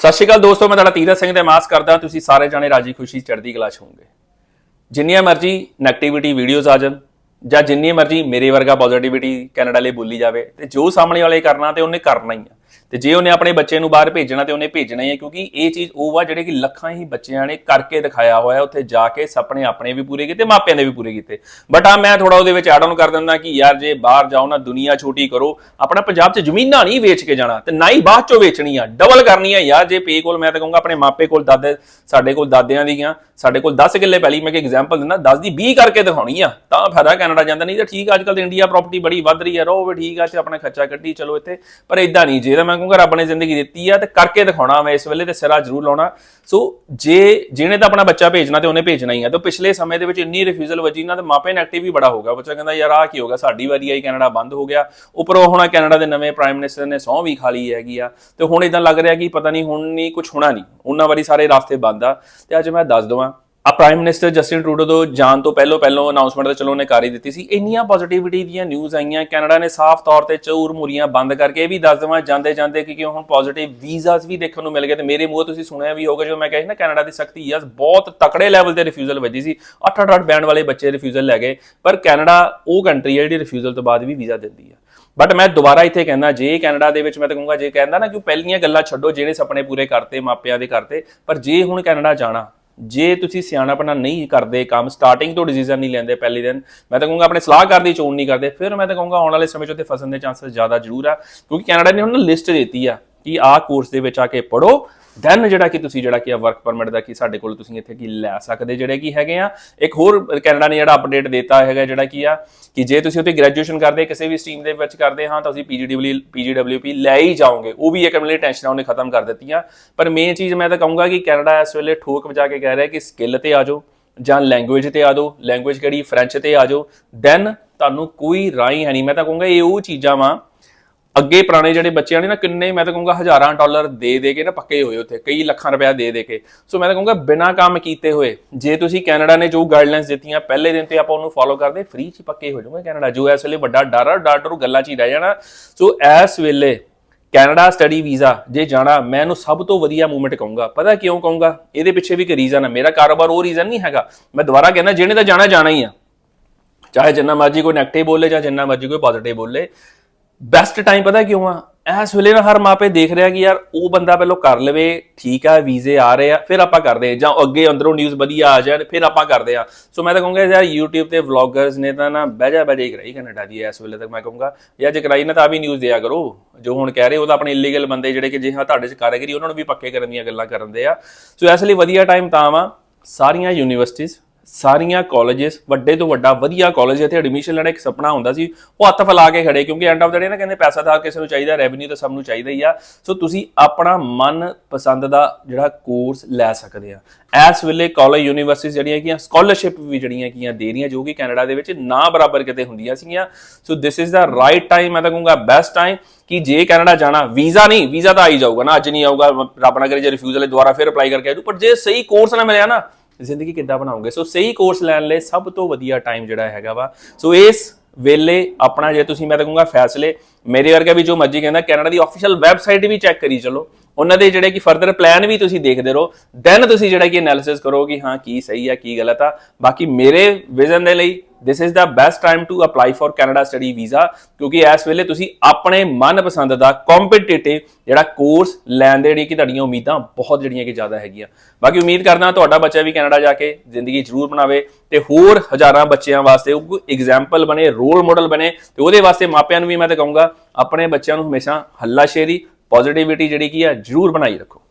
ਸਤਿ ਸ਼੍ਰੀ ਅਕਾਲ ਦੋਸਤੋ, ਮੈਂ ਤੁਹਾਡਾ ਤੀਰਥ ਸਿੰਘ ਤੇ ਮਾਸ ਕਰਦਾ। ਤੁਸੀਂ ਸਾਰੇ ਜਾਣੇ ਰਾਜੀ ਖੁਸ਼ੀ ਚੜ੍ਹਦੀ ਕਲਾ 'ਚ ਹੋਵੋਗੇ। ਜਿੰਨੀਆਂ ਮਰਜ਼ੀ ਨੈਗੇਟਿਵਿਟੀ ਵੀਡੀਓਜ਼ ਆ ਜਾਣ, ਜਾਂ ਜਿੰਨੀ ਮਰਜ਼ੀ ਮੇਰੇ ਵਰਗਾ ਪੋਜ਼ਿਟਿਵਿਟੀ ਕੈਨੇਡਾ ਲਈ ਬੋਲੀ ਜਾਵੇ, ਤੇ ਜੋ ਸਾਹਮਣੇ ਵਾਲੇ ਕਰਨਾ, ਤੇ ਉਹਨੇ ਕਰਨਾ ਹੀ ਆ। ਤੇ ਜੇ ਉਹਨੇ ਆਪਣੇ ਬੱਚੇ ਨੂੰ ਬਾਹਰ ਭੇਜਣਾ ਤੇ ਉਹਨੇ ਭੇਜਣਾ ਹੀ ਹੈ, ਕਿਉਂਕਿ ਇਹ ਚੀਜ਼ ਉਹ ਵਾ ਜਿਹੜੇ ਕਿ ਲੱਖਾਂ ਹੀ ਬੱਚਿਆਂ ਨੇ ਕਰਕੇ ਦਿਖਾਇਆ ਹੋਇਆ ਉੱਥੇ ਜਾ ਕੇ ਸੁਪਨੇ ਆਪਣੇ ਵੀ ਪੂਰੇ ਕੀਤੇ, ਮਾਪਿਆਂ ਦੇ ਵੀ ਪੂਰੇ ਕੀਤੇ। ਬਟ ਆ ਮੈਂ ਥੋੜਾ ਉਹਦੇ ਵਿੱਚ ਐਡ ਆਨ ਕਰ ਦਿੰਦਾ ਕਿ ਯਾਰ ਜੇ ਬਾਹਰ ਜਾਓ ਨਾ, ਦੁਨੀਆ ਛੋਟੀ ਕਰੋ, ਆਪਣਾ ਪੰਜਾਬ 'ਚ ਜ਼ਮੀਨਾਂ ਨਹੀਂ ਵੇਚ ਕੇ ਜਾਣਾ, ਤੇ ਨਾ ਹੀ ਬਾਅਦ 'ਚੋਂ ਵੇਚਣੀ ਆ ਡਬਲ ਕਰਨੀ ਆ। ਯਾਰ ਜੇ ਪੇ ਕੋਲ ਮੈਂ ਤਾਂ ਕਹੂੰਗਾ ਆਪਣੇ ਮਾਪੇ ਕੋਲ, ਦਾਦੇ, ਸਾਡੇ ਕੋਲ ਦਾਦਿਆਂ ਦੀਆਂ ਸਾਡੇ ਕੋਲ 10 ਕਿੱਲੇ ਪਹਿਲੀ ਮੈਂ ਕਿ ਐਗਜ਼ਾਮਪਲ ਦਿੰਦਾ 10 ਦੀ 20 ਕਰਕੇ ਦਿਖਾਉਣੀ ਆ, ਤਾਂ ਫਾਇਦਾ ਕੈਨੇਡਾ ਜਾਂਦਾ, ਨਹੀਂ ਤਾਂ ਠੀਕ ਅੱਜ ਕੱਲ ਤੇ ਇੰਡੀਆ ਪ੍ਰਾਪਰਟੀ ਬੜੀ ਵੱਧ ਰਹੀ ਆ ਰਹੋ ਵੀ ਠੀਕ ਆ ਤੇ ਆਪਣਾ ਖਰਚਾ ਕੱਢੀ, ਚਲੋ ਇੱਥੇ, ਪਰ ਇਦਾਂ ਨਹੀਂ, ਜੇ ਤਾਂ ਮੈਂ ਕਹੂੰਗਾ ਰੱਬ ਨੇ ਜ਼ਿੰਦਗੀ ਦਿੱਤੀ ਆ ਤੇ ਕਰਕੇ ਦਿਖਾਉਣਾ ਮੈਂ ਇਸ ਵੇਲੇ ਤੇ ਸਿਰਾ ਜ਼ਰੂਰ ਲਾਉਣਾ। ਸੋ ਜੇ ਜਿਹਨੇ ਤਾਂ ਆਪਣਾ ਬੱਚਾ ਭੇਜਣਾ ਤੇ ਉਹਨੇ ਭੇਜਣਾ ਹੀ ਆ। ਤੇ ਪਿਛਲੇ ਸਮੇਂ ਦੇ ਵਿੱਚ ਇੰਨੀ ਰਿਫਿਊਜ਼ਲ ਵਜੀ ਨਾ ਤੇ ਮਾਪੇ ਨੈਗੇਟਿਵ ਵੀ ਬੜਾ ਹੋ ਗਿਆ। ਬੱਚਾ ਕਹਿੰਦਾ, ਯਾਰ ਆ ਕੀ ਹੋ ਗਿਆ? ਸਾਡੀ ਵਾਰੀ ਆਈ, ਕੈਨੇਡਾ ਬੰਦ ਹੋ ਗਿਆ। ਉੱਪਰੋਂ ਹੁਣ ਕੈਨੇਡਾ ਦੇ ਨਵੇਂ ਪ੍ਰਾਈਮ ਮਿਨਿਸਟਰ ਨੇ ਸਹੁੰ ਵੀ ਖਾ ਲਈ ਹੈਗੀ ਆ। ਤੇ ਹੁਣ ਇਦਾਂ ਲੱਗ ਰਿਹਾ ਕਿ ਪਤਾ ਨਹੀਂ, ਹੁਣ ਨਹੀਂ ਕੁਝ ਹੋਣਾ ਨਹੀਂ ਉਹਨਾਂ ਵਾਰੀ ਸਾਰੇ ਰਾਸਤੇ ਬੰਦ ਆ। ਤੇ ਅੱਜ ਮੈਂ ਦੱਸ ਦਵਾਂ ਆ ਪ੍ਰਾਈਮ ਮਿਨਿਸਟਰ ਜਸਟਿਨ ਟਰੂਡੋ ਤੋਂ ਜਾਣ ਤੋਂ ਪਹਿਲਾਂ ਪਹਿਲਾਂ ਅਨਾਉਂਸਮੈਂਟ ਤਾਂ ਚਲੋ ਉਹਨੇ ਕਰ ਹੀ ਦਿੱਤੀ ਸੀ। ਇੰਨੀਆਂ ਪੋਜ਼ਿਟਿਵਿਟੀ ਦੀਆਂ ਨਿਊਜ਼ ਆਈਆਂ ਕੈਨੇਡਾ ਨੇ ਸਾਫ਼ ਤੌਰ ਤੇ ਚੌਰ ਮੁਰੀਆਂ ਬੰਦ ਕਰਕੇ ਇਹ ਵੀ ਦੱਸ ਦਵਾਂ, ਜਾਂਦੇ ਜਾਂਦੇ ਕਿ ਕਿਉਂ ਹੁਣ ਪੋਜ਼ਿਟਿਵ ਵੀਜ਼ਾਸ ਵੀ ਦੇਖਣ ਨੂੰ ਮਿਲ ਗਏ ਤੇ ਮੇਰੇ ਮੂੰਹ ਤੁਸੀਂ ਸੁਣਿਆ ਵੀ ਹੋਗਾ ਜਦੋਂ ਮੈਂ ਕਿਹਾ ਨਾ ਕੈਨੇਡਾ ਦੀ ਸਖਤੀ ਆ, ਬਹੁਤ ਤਕੜੇ ਲੈਵਲ ਤੇ ਰਿਫਿਊਜ਼ਲ ਵੱਜੀ ਸੀ। 8-8 ਬੈਂਡ ਵਾਲੇ ਬੱਚੇ ਰਿਫਿਊਜ਼ਲ ਲੈ ਗਏ, ਪਰ ਕੈਨੇਡਾ ਉਹ ਕੰਟਰੀ ਹੈ ਜਿਹੜੀ ਰਿਫਿਊਜ਼ਲ ਤੋਂ ਬਾਅਦ ਵੀ ਵੀਜ਼ਾ ਦਿੰਦੀ ਆ। ਬਟ ਮੈਂ ਦੁਬਾਰਾ ਇੱਥੇ ਕਹਿੰਦਾ, ਜੇ ਕੈਨੇਡਾ ਦੇ ਵਿੱਚ ਮੈਂ ਤਾਂ ਕਹੂੰਗਾ, ਜੇ ਕਹਿੰਦਾ ਨਾ ਕਿ ਉਹ ਪਹਿਲੀਆਂ ਗੱਲਾਂ ਛੱਡੋ, ਜਿਹੜੇ ਸੁਪਨੇ ਪੂਰੇ ਕਰਤੇ, ਮਾਪਿਆਂ ਦੇ ਕਰਤੇ, ਪਰ ਜੇ ਹੁਣ ਕੈਨੇਡਾ ਜਾਣਾ ਜੇ ਤੁਸੀਂ ਸਿਆਣਾਪਣਾ ਨਹੀਂ ਕਰਦੇ, ਕੰਮ ਸਟਾਰਟਿੰਗ ਤੋਂ ਡਿਸੀਜਨ ਨਹੀਂ ਲੈਂਦੇ ਪਹਿਲੇ ਦਿਨ, ਮੈਂ ਤਾਂ ਕਹੂੰਗਾ ਆਪਣੇ ਸਲਾਹਕਾਰ ਦੀ ਚੋਣ ਨਹੀਂ ਕਰਦੇ, ਫਿਰ ਮੈਂ ਤਾਂ ਕਹੂੰਗਾ ਆਉਣ ਵਾਲੇ ਸਮੇਂ 'ਚ ਉੱਥੇ ਫਸਣ ਦੇ ਚਾਂਸਸ ਜ਼ਿਆਦਾ ਜ਼ਰੂਰ ਆ, ਕਿਉਂਕਿ ਕੈਨੇਡਾ ਨੇ ਹੁਣ ਲਿਸਟ ਦਿੱਤੀ ਆ ਕਿ ਆਹ ਕੋਰਸ ਦੇ ਵਿੱਚ ਆ ਕੇ ਪੜੋ ਦੈਨ ਜਿਹੜਾ ਕਿ ਤੁਸੀਂ ਜਿਹੜਾ ਕਿ ਆ ਵਰਕ ਪਰਮਿਟ ਦਾ ਕਿ ਸਾਡੇ ਕੋਲ ਤੁਸੀਂ ਇੱਥੇ ਕੀ ਲੈ ਸਕਦੇ ਜਿਹੜੇ ਕੀ ਹੈਗੇ ਆ। ਇੱਕ ਹੋਰ ਕੈਨੇਡਾ ਨੇ ਜਿਹੜਾ ਅਪਡੇਟ ਦਿੱਤਾ ਹੈਗਾ ਜਿਹੜਾ ਕੀ ਆ ਕਿ ਜੇ ਤੁਸੀਂ ਉੱਥੇ ਗ੍ਰੈਜੂਏਸ਼ਨ ਕਰਦੇ, ਕਿਸੇ ਵੀ ਸਟਰੀਮ ਦੇ ਵਿੱਚ ਕਰਦੇ ਹਾਂ, ਤਾਂ ਤੁਸੀਂ ਪੀਜੀਡਬਲਯੂ ਪੀਜੀਡਬਲਯੂਪੀ ਲੈ ਹੀ ਜਾਓਗੇ। ਉਹ ਵੀ ਇੱਕ ਮਿਲੇ ਟੈਨਸ਼ਨਾਂ ਉਹਨੇ ਖਤਮ ਕਰ ਦਿੱਤੀਆਂ। ਪਰ ਮੇਨ ਚੀਜ਼ ਮੈਂ ਤਾਂ ਕਹੂੰਗਾ ਕਿ ਕੈਨੇਡਾ ਇਸ ਵੇਲੇ ਠੋਕ ਵਜਾ ਕੇ ਕਹਿ ਰਿਹਾ ਕਿ ਸਕਿੱਲ ਤੇ ਆ ਜਾਓ ਜਾਂ ਲੈਂਗੁਏਜ ਤੇ ਆ ਜਾਓ। ਲੈਂਗੁਏਜ ਕਿਹੜੀ? ਫ੍ਰੈਂਚ ਤੇ ਆ ਜਾਓ। ਦੈਨ ਤੁਹਾਨੂੰ ਕੋਈ ਰਾਈ ਹੈ ਨਹੀਂ। ਮੈਂ ਤਾਂ ਕਹੂੰਗਾ ਇਹ ਉਹ ਚੀਜ਼ਾਂ ਵਾਂ ਅੱਗੇ ਪੁਰਾਣੇ ਜਿਹੜੇ ਬੱਚਿਆਂ ਨੇ ਨਾ, ਕਿੰਨੇ, ਮੈਂ ਤਾਂ ਕਹੂੰਗਾ ਹਜ਼ਾਰਾਂ ਡਾਲਰ ਦੇ ਦੇ ਕੇ ਨਾ ਪੱਕੇ ਹੋਏ ਉੱਥੇ, ਕਈ ਲੱਖਾਂ ਰੁਪਇਆ ਦੇ ਦੇ ਕੇ। ਸੋ ਮੈਂ ਤਾਂ ਕਹੂੰਗਾ ਬਿਨਾਂ ਕੰਮ ਕੀਤੇ ਹੋਏ, ਜੇ ਤੁਸੀਂ ਕੈਨੇਡਾ ਨੇ ਜੋ ਗਾਈਡਲਾਈਨਸ ਦਿੱਤੀਆਂ, ਪਹਿਲੇ ਦਿਨ ਤੇ ਆਪਾਂ ਉਹਨੂੰ ਫੋਲੋ ਕਰਦੇ ਫ੍ਰੀ ਚ ਪੱਕੇ ਹੋ ਜਾਓਗੇ ਕੈਨੇਡਾ। ਜੋ ਇਸ ਵੇਲੇ ਵੱਡਾ ਡਰ ਆ, ਡਰ ਡਰੂ ਗੱਲਾਂ ਚ ਹੀ ਰਹਿ ਜਾਣਾ। ਸੋ ਇਸ ਵੇਲੇ ਕੈਨੇਡਾ ਸਟੱਡੀ ਵੀਜ਼ਾ ਜੇ ਜਾਣਾ, ਮੈਂ ਇਹਨੂੰ ਸਭ ਤੋਂ ਵਧੀਆ ਮੂਵਮੈਂਟ ਕਹੂੰਗਾ। ਪਤਾ ਕਿਉਂ ਕਹੂੰਗਾ? ਇਹਦੇ ਪਿੱਛੇ ਵੀ ਇੱਕ ਰੀਜ਼ਨ ਆ, ਮੇਰਾ ਕਾਰੋਬਾਰ ਉਹ ਰੀਜ਼ਨ ਨਹੀਂ ਹੈਗਾ। ਮੈਂ ਦੁਬਾਰਾ ਕਹਿੰਦਾ, ਜਿਹਨੇ ਤਾਂ ਜਾਣਾ ਜਾਣਾ ਹੀ ਆ। ਚਾਹੇ ਜਿੰਨਾ ਮਰਜ਼ੀ ਕੋਈ ਨੈਗੇਟਿਵ ਬੋਲੇ ਜਾਂ ਜਿੰਨਾ ਮਰਜ਼ੀ ਕੋਈ ਪੋਜ਼ਿਟਿਵ ਬੋਲੇ ਬੈਸਟ ਟਾਈਮ ਪਤਾ ਕਿਉਂ ਆ? ਇਸ ਵੇਲੇ ਨਾ ਹਰ ਮਾਪੇ ਦੇਖ ਰਿਹਾ ਕਿ ਯਾਰ ਉਹ ਬੰਦਾ ਪਹਿਲਾਂ ਕਰ ਲਵੇ, ਠੀਕ ਆ, ਵੀਜ਼ੇ ਆ ਰਹੇ ਆ, ਫਿਰ ਆਪਾਂ ਕਰਦੇ ਆ। ਜਾਂ ਅੱਗੇ ਅੰਦਰੋਂ ਨਿਊਜ਼ ਵਧੀਆ ਆ ਜਾਣ, ਫਿਰ ਆਪਾਂ ਕਰਦੇ ਆ। ਸੋ ਮੈਂ ਤਾਂ ਕਹੂੰਗਾ ਯਾਰ YouTube ਤੇ ਵਲੌਗਰਸ ਨੇ ਤਾਂ ਨਾ ਬਹਿਜਾ ਬਹਿਜਾ ਹੀ ਕਰਾਈ ਕੈਨੇਡਾ ਦੀ ਇਸ ਵੇਲੇ ਤੱਕ ਮੈਂ ਕਹੂੰਗਾ। ਯਾਰ ਜੇ ਕਰਾਈ ਨਾ ਤਾਂ ਆ ਵੀ ਨਿਊਜ਼ ਦਿਆ ਕਰੋ। ਜੋ ਹੁਣ ਕਹਿ ਰਹੇ ਉਹ ਤਾਂ ਆਪਣੇ ਇਲੀਗਲ ਬੰਦੇ ਜਿਹੜੇ ਕਿ ਜੇ ਹਾਂ ਤੁਹਾਡੇ ਚ ਕਾਰਗਰੀ, ਉਹਨਾਂ ਨੂੰ ਵੀ ਪੱਕੇ ਕਰਨ ਦੀਆਂ ਗੱਲਾਂ ਕਰਦੇ ਆ। ਸੋ ਇਸ ਲਈ ਵਧੀਆ ਟਾਈਮ ਤਾਂ ਵਾ ਸਾਰੀਆਂ ਯੂਨੀਵਰਸਿਟੀਆਂ ਸਾਰੀਆਂ ਕਾਲਜਸ ਵੱਡੇ ਤੋਂ ਵੱਡਾ ਵਧੀਆ ਕਾਲਜ ਇੱਥੇ ਐਡਮਿਸ਼ਨ ਲੈਣਾ ਇੱਕ ਸੁਪਨਾ ਹੁੰਦਾ ਸੀ। ਉਹ ਹੱਥ ਫੈਲਾ ਕੇ ਖੜੇ, ਕਿਉਂਕਿ ਐਂਡ ਆਫ ਦਾ ਡੇ ਨਾ ਕਹਿੰਦੇ ਪੈਸਾ ਤਾਂ ਕਿਸੇ ਨੂੰ ਚਾਹੀਦਾ ਰੈਵਨਿਊ ਤਾਂ ਸਭ ਨੂੰ ਚਾਹੀਦਾ ਹੀ ਆ। ਸੋ ਤੁਸੀਂ ਆਪਣਾ ਮਨ ਪਸੰਦ ਦਾ ਜਿਹੜਾ ਕੋਰਸ ਲੈ ਸਕਦੇ ਆ। ਇਸ ਵੇਲੇ ਕਾਲਜ ਯੂਨੀਵਰਸਿਟੀ ਜਿਹੜੀਆਂ ਕਿ ਸਕਾਲਰਸ਼ਿਪ ਵੀ ਜਿਹੜੀਆਂ ਕੀਆਂ ਦੇ ਰਹੀਆਂ, ਜੋ ਕਿ ਕੈਨੇਡਾ ਦੇ ਵਿੱਚ ਨਾ ਬਰਾਬਰ ਕਿਤੇ ਹੁੰਦੀਆਂ ਸੀਗੀਆਂ। So this is the right time ਮੈਂ ਤਾਂ ਕਹੂੰਗਾ ਬੈਸਟ ਟਾਈਮ ਕਿ ਜੇ ਕੈਨੇਡਾ ਜਾਣਾ, ਵੀਜ਼ਾ ਨਹੀਂ, ਵੀਜ਼ਾ ਤਾਂ ਆ ਹੀ ਜਾਊਗਾ ਨਾ, ਅੱਜ ਨਹੀਂ ਆਊਗਾ, ਰੱਬ ਨਾ ਕਰੇ ਜੇ ਰਿਫਿਊਜ਼ਲ ਹੈ ਦੁਬਾਰਾ ਫਿਰ ਅਪਲਾਈ ਕਰਕੇ ਆਜੂ ਪਰ ਜੇ ਸਹੀ ਕੋਰਸ ਨਾ ਮਿਲਿਆ ਨਾ ਜ਼ਿੰਦਗੀ ਕਿੱਦਾਂ ਬਣਾਉਂਗੇ? ਸੋ ਸਹੀ ਕੋਰਸ ਲੈਣ ਲਈ ਸਭ ਤੋਂ ਵਧੀਆ ਟਾਈਮ ਜਿਹੜਾ ਹੈਗਾ ਵਾ। ਸੋ ਇਸ ਵੇਲੇ ਆਪਣਾ ਜੇ ਤੁਸੀਂ, ਮੈਂ ਤਾਂ ਕਹੂੰਗਾ ਫੈਸਲੇ, ਮੇਰੇ ਵਰਗਾ ਵੀ ਜੋ ਮਰਜ਼ੀ ਕਹਿੰਦਾ ਕੈਨੇਡਾ ਦੀ ਆਫੀਸ਼ੀਅਲ ਵੈਬਸਾਈਟ ਵੀ ਚੈੱਕ ਕਰੀ ਚਲੋ। ਉਹਨਾਂ ਦੇ ਜਿਹੜੇ ਕਿ ਫਰਦਰ ਪਲਾਨ ਵੀ ਤੁਸੀਂ ਦੇਖਦੇ ਰਹੋ ਦੈਨ ਤੁਸੀਂ ਜਿਹੜਾ ਕਿ ਐਨਾਲਿਸਿਸ ਕਰੋ ਕਿ ਹਾਂ, ਕੀ ਸਹੀ ਆ, ਕੀ ਗਲਤ ਆ। ਬਾਕੀ ਮੇਰੇ ਵਿਜ਼ਨ ਦੇ ਲਈ, this is the best time to apply for Canada study visa ਕਿਉਂਕਿ ਇਸ ਵੇਲੇ ਤੁਸੀਂ ਆਪਣੇ ਮਨਪਸੰਦ ਦਾ ਕੰਪੀਟੀਟਿਵ ਜਿਹੜਾ ਕੋਰਸ ਲੈਣ ਦੇ ਜਿਹੜੀ ਕਿ ਤੁਹਾਡੀਆਂ ਉਮੀਦਾਂ ਬਹੁਤ ਜਿਹੜੀਆਂ ਕਿ ਜ਼ਿਆਦਾ ਹੈਗੀਆਂ। ਬਾਕੀ ਉਮੀਦ ਕਰਦਾ ਤੁਹਾਡਾ ਬੱਚਾ ਵੀ ਕੈਨੇਡਾ ਜਾ ਕੇ ਜ਼ਿੰਦਗੀ ਜ਼ਰੂਰ ਬਣਾਵੇ ਤੇ ਹੋਰ ਹਜ਼ਾਰਾਂ ਬੱਚਿਆਂ ਵਾਸਤੇ ਉਹ ਐਗਜ਼ਾਮਪਲ ਬਣੇ ਰੋਲ ਮਾਡਲ ਬਣੇ ਤੇ ਉਹਦੇ ਵਾਸਤੇ ਮਾਪਿਆਂ ਨੂੰ ਵੀ ਮੈਂ ਤਾਂ ਕਹੂੰਗਾ, ਆਪਣੇ ਬੱਚਿਆਂ ਨੂੰ ਹਮੇਸ਼ਾ ਹੱਲਾਸ਼ੇਰੀ ਪੋਜ਼ਿਟਿਵਿਟੀ ਜਿਹੜੀ ਕੀ ਆ ਜ਼ਰੂਰ ਬਣਾਈ ਰੱਖੋ।